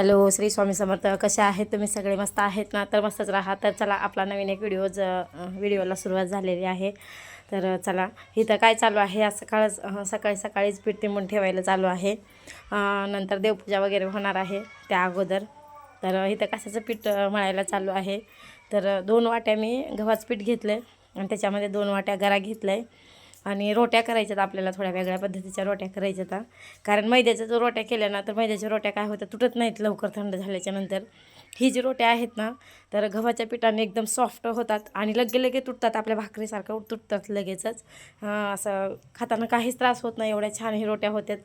Hello Shri Swami Samarth कसे आहेत? तुम्ही सगळे मस्त आहेत ना? तर मस्तच राहा. तर चला आपला नवीन एक व्हिडिओ ज व्हिडिओला सुरुवात झालेली आहे. तर चला इथं काय चालू आहे? आज सकाळच सकाळी सकाळीच पीठ तिंबून ठेवायला चालू आहे. नंतर देवपूजा वगैरे होणार आहे त्या अगोदर. तर इथं कशाचं पीठ मळायला चालू आहे? तर दोन वाट्या मी गव्हाचं पीठ घेतलं आहे आणि त्याच्यामध्ये दोन वाट्या गरा घेतलं आहे आणि रोट्या करायच्यात आपल्याला थोड्या वेगळ्या पद्धतीच्या रोट्या करायच्या हा. कारण मैद्याच्या जर रोट्या केल्या ना तर मैद्याच्या रोट्या काय होत्या तुटत नाहीत लवकर थंड झाल्याच्यानंतर. ही जी रोट्या आहेत ना तर गव्हाच्या पिठाने एकदम सॉफ्ट होतात आणि लगे लगे तुटतात आपल्या भाकरीसारखं तुटतात लगेचच. असं खाताना काहीच त्रास होत नाही एवढ्या छान ही रोट्या होत्यात.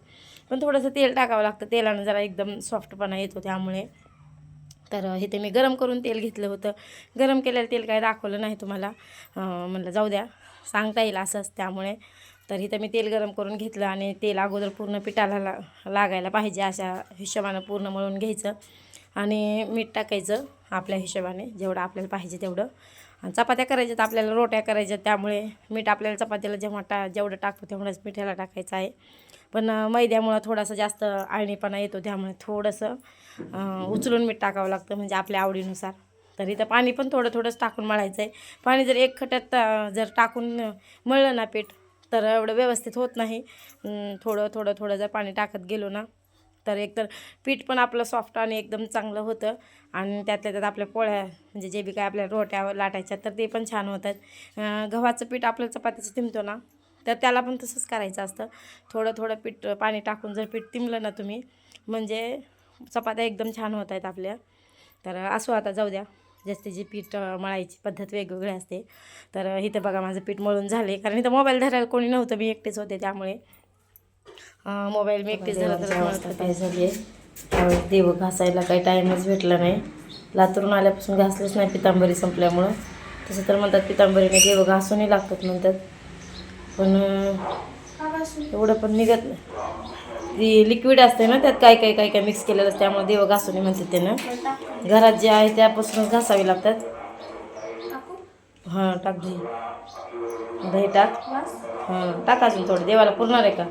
पण थोडंसं तेल टाकावं लागतं तेलानं जरा एकदम सॉफ्टपणा येतो त्यामुळे. तर हे ते मी गरम करून तेल घेतलं होतं. गरम केलेलं तेल काय दाखवलं नाही तुम्हाला. म्हणलं जाऊ द्या. सांगता येईल असंच त्यामुळे. तर इथं मी तेल गरम करून घेतलं आणि तेल अगोदर पूर्ण पिठाला ला लागायला पाहिजे अशा हिशोबानं पूर्ण मळून घ्यायचं. आणि मीठ टाकायचं आपल्या हिशोबाने जेवढं आपल्याला पाहिजे तेवढं. आणि चपात्या करायच्यात आपल्याला रोट्या करायच्यात त्यामुळे मीठ आपल्याला चपात्याला जेव्हा टा जेवढं टाकतो तेवढंच मिठाला टाकायचं आहे. पण मैद्यामुळं थोडासा जास्त आळणीपणा येतो त्यामुळे थोडंसं उचलून मीठ टाकावं लागतं म्हणजे आपल्या आवडीनुसार. तर इथं पाणी पण थोडं थोडंच टाकून मळायचं आहे पाणी जर एक खट्यात जर टाकून मळलं ना पीठ तर एवढं व्यवस्थित होत नाही. थोडं थोडं थोडं जर पाणी टाकत गेलो ना तर एकतर पीठ पण आपलं सॉफ्ट आणि एकदम चांगलं होतं. आणि त्यातल्या त्यात आपल्या पोळ्या म्हणजे जे बी काय आपल्या रोट्या लाटायच्या तर ते पण छान होतात. गव्हाचं पीठ आपलं चपातीचं तिमतो ना तर त्याला पण तसंच करायचं असतं. थोडं थोडं पीठ पाणी टाकून जर पीठ तिमलं ना तुम्ही म्हणजे चपात्या एकदम छान होत आहेत आपल्या. तर असो आता जाऊ द्या. जास्तीची पीठ अं, मळायची पद्धत वेगवेगळी असते. तर इथं बघा माझं पीठ मळून झाले कारण इथं मोबाईल धरायला कोणी नव्हतं मी एकटेच होते त्यामुळे. मोबाईल मी एकटेच धरत. काय झाली त्यावेळेस देव घासायला काही टाईमच भेटला नाही. लातूरून आल्यापासून घासलंच नाही पितांबरी संपल्यामुळं. तसं तर म्हणतात पितांबरीने देव घासूनही लागतात म्हणतात. पण एवढं पण निघत नाही. ती लिक्विड असते ना त्यात काय काय काय काय मिक्स केलेलं असतं त्यामुळे देव घासून म्हणतात त्यानं. घरात जे आहे त्यापासूनच घासावी लागतात. हां टाक दही. दही टाक. हां टाक अजून थोडं. देवाला पुरणार आहे का?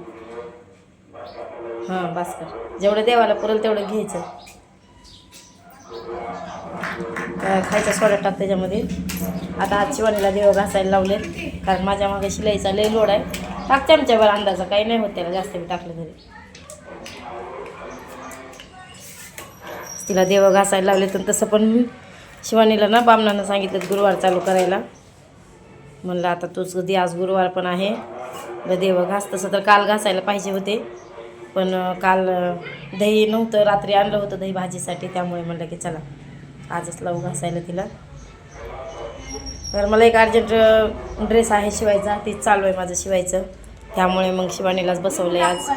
हां बास कर. जेवढं देवाला पुरेल तेवढं घ्यायचं. खायचा सोडा टाक त्याच्यामध्ये. आता आज शिवानीला देव घासायला लावले कारण माझ्या मागे शिलाईचा लय लोड आहे. टाक चमच्यावर अंदाजा. काही नाही होत त्याला जास्त मी टाकलं तरी. तिला देव घासायला लावले तर तसं पण शिवानीला ना बामणानं सांगितलं गुरुवार चालू करायला. म्हणलं आता तूच कधी आज गुरुवार पण आहे. तर देव घास तसं तर काल घासायला पाहिजे होते. पण काल दही नव्हतं रात्री आणलं होतं दही भाजीसाठी त्यामुळे म्हणलं की चला आजच लावू घासायला तिला. तर मला एक अर्जंट ड्रेस आहे शिवायचा तीच चालू आहे माझं शिवायचं. त्यामुळे मग शिवानीलाच बसवलं आहे आज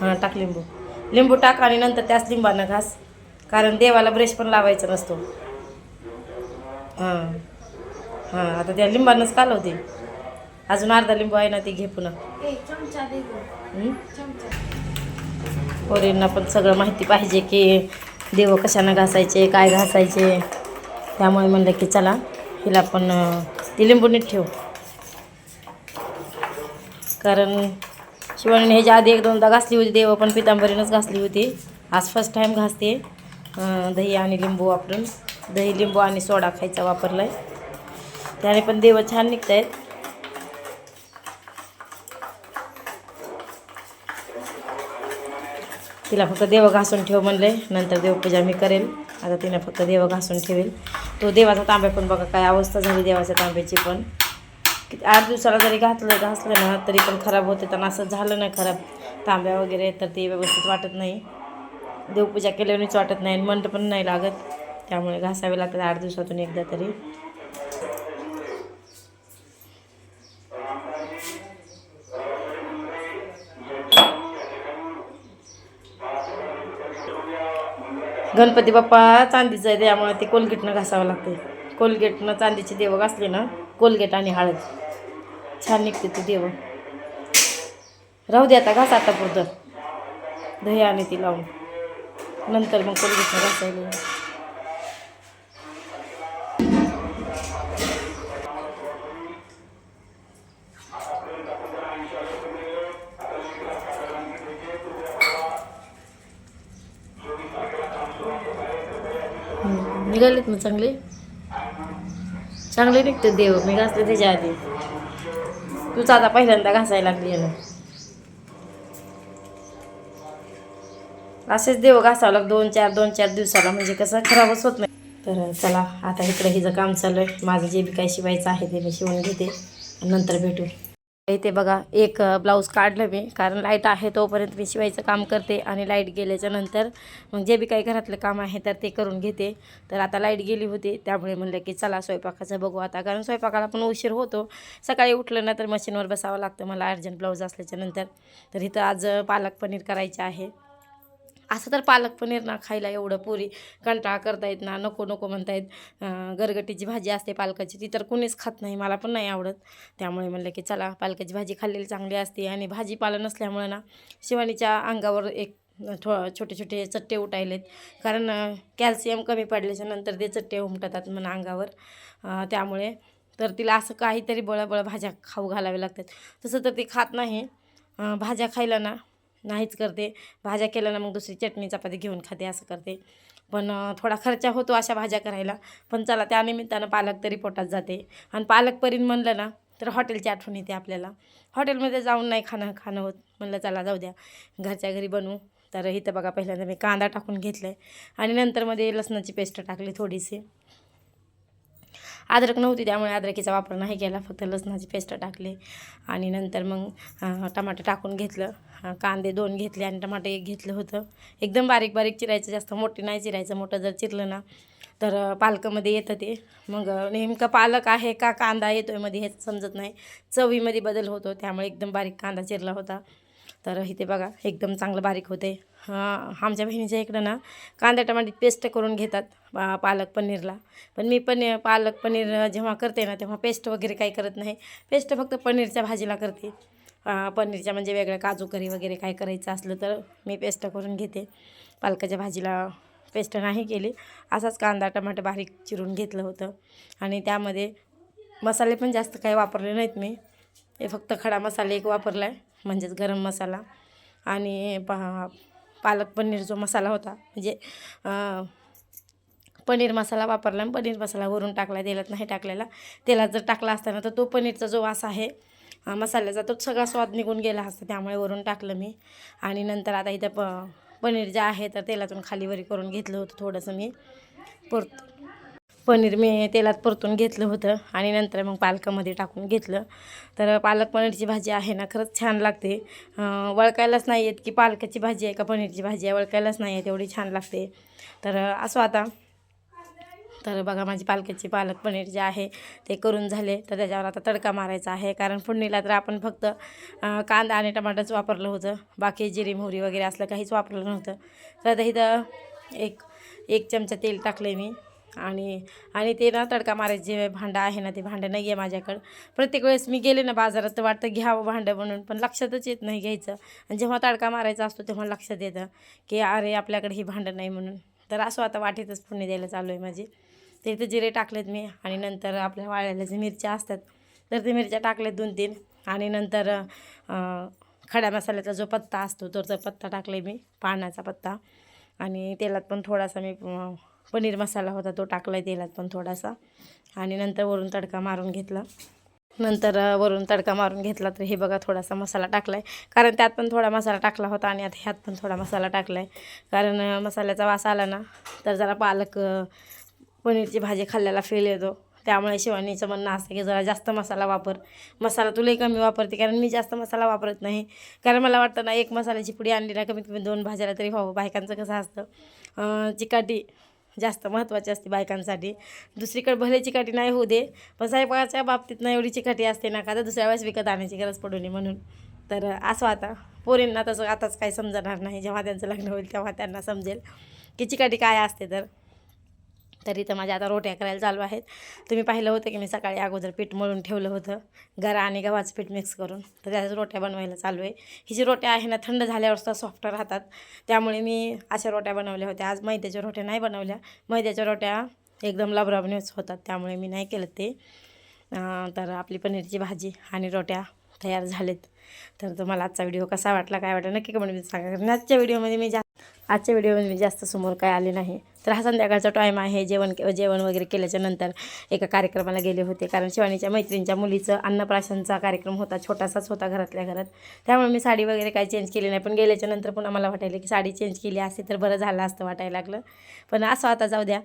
हां टाक लिंबू. लिंबू टाक आणि नंतर त्याच लिंबानं घास. कारण देवाला ब्रश पण लावायचा नसतो. हां. हां आता त्या लिंबानंच कालवते. अजून अर्धा लिंबू आहे ना ते घे पुन्हा? पोरींना पण सगळं माहिती पाहिजे की देव कशानं घासायचे काय घासायचे. त्यामुळे म्हणलं की चला हिला पण ती लिंबू नीट ठेव. कारण शिवानीने ह्याच्या आधी एक दोनदा घासली होती देव पण पितांबरीनंच घासली होती. आज फर्स्ट टाईम घासते. दही आणि लिंबू वापरून. दही लिंबू आणि सोडा खायचा वापरला आहे त्याने पण देव छान निघत आहेत तिला फक्त देव घासून ठेव म्हणले. नंतर देवपूजा मी करेल. आता तिने फक्त देव घासून ठेवेल. तो देवाचा तांब्या पण बघा काय अवस्था झाली देवाच्या तांब्याची पण. आठ दिवसाला जरी घातलं घासलं ना तरी पण खराब होते. तर असं झालं ना खराब. तांब्या वगैरे तर ते व्यवस्थित वाटत नाही. देवपूजा केल्यानेच वाटत नाही आणि मंट पण नाही लागत. त्यामुळे घासावे लागतात आठ दिवसातून एकदा तरी. गणपती बाप्पा चांदीचं आहे त्यामुळे ते कोलगेटनं घासावं लागते कोलगेटनं चांदीचे देवं घासले ना कोलगेट आणि हळद. छान निघते ते देव. राहू दे आता घास आता पुरतं. दही आणि ती लावून. नंतर मग कोलगेटनं घासायला निघालेत ना चांगले? चांगले निघते देव. मी घासले त्याच्या आधी. तूच आता पहिल्यांदा घासायला लागली याला असेच देव घासावं लाग दोन चार दोन चार दिवसाला. म्हणजे कसं खराबच होत नाही. तर चला आता इकडे हिचं काम चालू आहे माझं जे बी काय शिवायचं आहे ते मी शिवून घेते. नंतर भेटू. इथे बघा एक ब्लाऊज काढलं मी. कारण लाइट आहे तोपर्यंत मी शिवायचं काम करते. आणि लाइट गेल्याच्यानंतर मग जे बी काही घरातलं काम आहे तर ते करून घेते. तर आता लाइट गेली होती. त्यामुळे म्हणलं की चला स्वयंपाकाचं बघू आता. कारण स्वयंपाकाला पण उशीर होतो. सकाळी उठलं ना तर मशीनवर बसावं लागतं. मला अर्जंट ब्लाऊज असल्याच्या नंतर. तर इथं आज पालक पनीर करायचे आहे. असं तर पालक पनीर ना खायला एवढं पुरी. कंटाळा करतायत ना नको नको म्हणतायत. गरगटीची भाजी असते पालकाची ती तर कुणीच खात नाही मला पण नाही आवडत. त्यामुळे म्हणलं की चला पालकाची भाजी खाल्लेली चांगली असते आणि भाजीपाला नसल्यामुळं ना शिवानीच्या अंगावर एक थो छोटे छोटे चट्टे उठायलेत. कारण कॅल्शियम कमी पडल्याच्या नंतर ते चट्टे उमटतात म्हणा अंगावर. त्यामुळे तर तिला असं काहीतरी बळबळ भाज्या खाऊ घालाव्या लागतात. तसं तर ती खात नाही. भाज्या खायला ना नाहीच करते. भाज्या केल्या ना मग दुसरी चटणी चपाती घेऊन खाते असं करते. पण थोडा खर्च होतो अशा भाज्या करायला. पण चला त्या निमित्तानं पालक तरी पोटात जाते. आणि पालक परीन म्हणलं ना तर हॉटेलची आठवण येते आपल्याला. हॉटेलमध्ये जाऊन नाही खाणं खाणं होत. म्हणलं चला जाऊ द्या. घरच्या घरी बनवू. तर इथं बघा पहिल्यांदा मी कांदा टाकून घेतला आहे आणि नंतरमध्ये लसणाची पेस्ट टाकली थोडीशी. अद्रक नव्हती त्यामुळे अद्रकीचा वापर नाही केला फक्त लसणाची पेस्ट टाकले. आणि नंतर मग टमाटे टमाटर टाकून घेतलं. कांदे दोन घेतले आणि टमाटे एक घेतलं होतं. एकदम बारीक बारीक चिरायचं जास्त मोठे नाही चिरायचं मोठं जर चिरलं ना तर पालकमध्ये पालकामध्ये येतं ते. मग नेमकं पालक आहे का कांदा येतो आहे मध्ये हे समजत नाही. चवीमध्ये बदल होतो त्यामुळे एकदम बारीक कांदा चिरला होता. तर इथे बघा एकदम चांगलं बारीक होते आमच्या बहिणीच्या इकडं ना कांदा टमाटे पेस्ट करून घेतात पा- पालक पनीरला. पण मी पण पालक पनीर जेव्हा करते ना तेव्हा पेस्ट वगैरे काही करत नाही. पेस्ट फक्त पनीरच्या भाजीला करते. पनीरच्या म्हणजे वेगळ्या काजू करी वगैरे काय करायचं असलं तर मी पेस्ट करून घेते. पालकाच्या भाजीला पेस्ट नाही केली. असाच कांदा टमाटर बारीक चिरून घेतलं होतं. आणि त्यामध्ये मसाले पण जास्त काही वापरले नाहीत मी. हे फक्त खडा मसाला एक वापरला आहे म्हणजेच गरम मसाला. आणि पहा पालक पनीर जो मसाला होता म्हणजे पनीर मसाला वापरला आणि पनीर मसाला वरून टाकला तेलात नाही टाकलेला. तेलात जर टाकला असताना तर तो पनीरचा जो वास आहे मसाल्याचा तो सगळा स्वाद निघून गेला असता. त्यामुळे वरून टाकलं मी. आणि नंतर आता इथं प पनीर जे आहे तर तेलातून खालीवरी करून घेतलं होतं थोडंसं मी. परत पनीर मी तेलात परतून घेतलं होतं आणि नंतर मग पालकामध्ये टाकून घेतलं. तर पालक पनीरची भाजी आहे ना खरंच छान लागते. वळकायलाच नाही येत की पालकाची भाजी आहे का पनीरची भाजी आहे वळकायलाच नाही येत एवढी छान लागते. तर असं आता. तर बघा माझी पालकाची पालक पनीर जे आहे ते करून झाले. तर त्याच्यावर आता तडका मारायचा आहे कारण फोडणीला तर आपण फक्त कांदा आणि टमाटरच वापरलं होतं. बाकी जिरी मोहरी वगैरे असलं काहीच वापरलं नव्हतं. तर आता इथं एक एक चमचा तेल टाकलं मी. आणि आणि ते ना तडका मारायचं जे भांडं आहे ना ते भांडं नाही आहे माझ्याकडं. प्रत्येक वेळेस मी गेले ना बाजारात तर वाटतं घ्यावं भांडं म्हणून पण लक्षातच येत नाही घ्यायचं. आणि जेव्हा तडका मारायचा असतो तेव्हा लक्षात येतं की अरे आपल्याकडे ही भांडं नाही म्हणून. तर असं आता वाटेतच पुणे द्यायला चालू आहे माझी. तर इथं जिरे टाकलेत मी आणि नंतर आपल्या वाळ्याला जे मिरच्या असतात तर ते मिरच्या टाकल्यात दोन तीन आणि नंतर खड्या मसाल्याचा जो पत्ता असतो तो पत्ता टाकले मी पानाचा पत्ता. आणि तेलात पण थोडासा मी पनीर मसाला होता तो टाकला आहे तेलात पण थोडासा. आणि नंतर वरून तडका मारून घेतला. नंतर वरून तडका मारून घेतला तर हे बघा थोडासा मसाला टाकला आहे कारण त्यात पण थोडा मसाला टाकला होता आणि आता ह्यात पण थोडा मसाला टाकला आहे कारण मसाल्याचा वास आला ना तर जरा पालक पनीरची भाजी खाल्ल्याला फील येतो. त्यामुळे शिवानीचं म्हणणं असतं की जरा जास्त मसाला वापर. मसाला तुलाही कमी वापरते कारण मी जास्त मसाला वापरत नाही. कारण मला वाटतं ना एक मसाल्याची पुडी आणली ना कमीत कमी दोन भाज्याला तरी व्हावं बायकांचं कसं असतं चिकाटी जास्त महत्त्वाची असते बायकांसाठी. दुसरीकडे भले चिकाटी नाही होऊ दे पण स्वयंपाकाच्या बाबतीत ना एवढी चिकाटी असते ना का तर दुसऱ्या वेळेस विकत आणायची गरज पडू नये म्हणून. तर असं आता पोरींना तसं आताच काही समजणार नाही जेव्हा त्यांचं लग्न होईल तेव्हा त्यांना समजेल की चिकाटी काय असते तर. तर इथं माझ्या आता रोट्या करायला चालू आहेत. तुम्ही पाहिलं होतं की मी सकाळी अगोदर पीठ मळून ठेवलं होतं गरा आणि गव्हाचं पीठ मिक्स करून. तर त्याच्याच रोट्या बनवायला चालू आहे. ही जी रोट्या आहे ना थंड झाल्यावर सुद्धा सॉफ्ट राहतात. त्यामुळे मी अशा रोट्या बनवल्या होत्या. आज मैद्याच्या रोट्या नाही बनवल्या. मैद्याच्या रोट्या एकदम लबराबनेच होतात. त्यामुळे मी नाही केलं ते. तर आपली पनीरची भाजी आणि रोट्या तयार झालेत. तर तुम्हाला आजचा व्हिडिओ कसा वाटला काय वाटला नक्की कमेंटमध्ये सांगा. कारण आजच्या व्हिडिओमध्ये मी जास्त आजच्या व्हिडिओमध्ये मी जास्त समोर काय आले नाही. तर हा संध्याकाळचा टाईम आहे जेवण जेवण वगैरे केल्याच्यानंतर एका कार्यक्रमाला गेले होते. कारण शिवानीच्या मैत्रिणीच्या मुलीचं अन्नप्राशनचा कार्यक्रम होता छोटासाच होता घरातल्या घरात. त्यामुळे मी साडी वगैरे काही चेंज केली नाही. पण गेल्याच्यानंतर पुन्हा मला वाटायला की साडी चेंज केली असते तर बरं झालं असतं वाटायला लागलं. पण असं आता जाऊ द्या.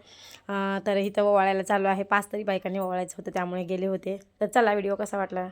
तर इथं ओवाळायला चालू आहे. पाच तरी बायकांनी ओवाळायचं होतं त्यामुळे गेले होते. तर चला व्हिडिओ कसा वाटला?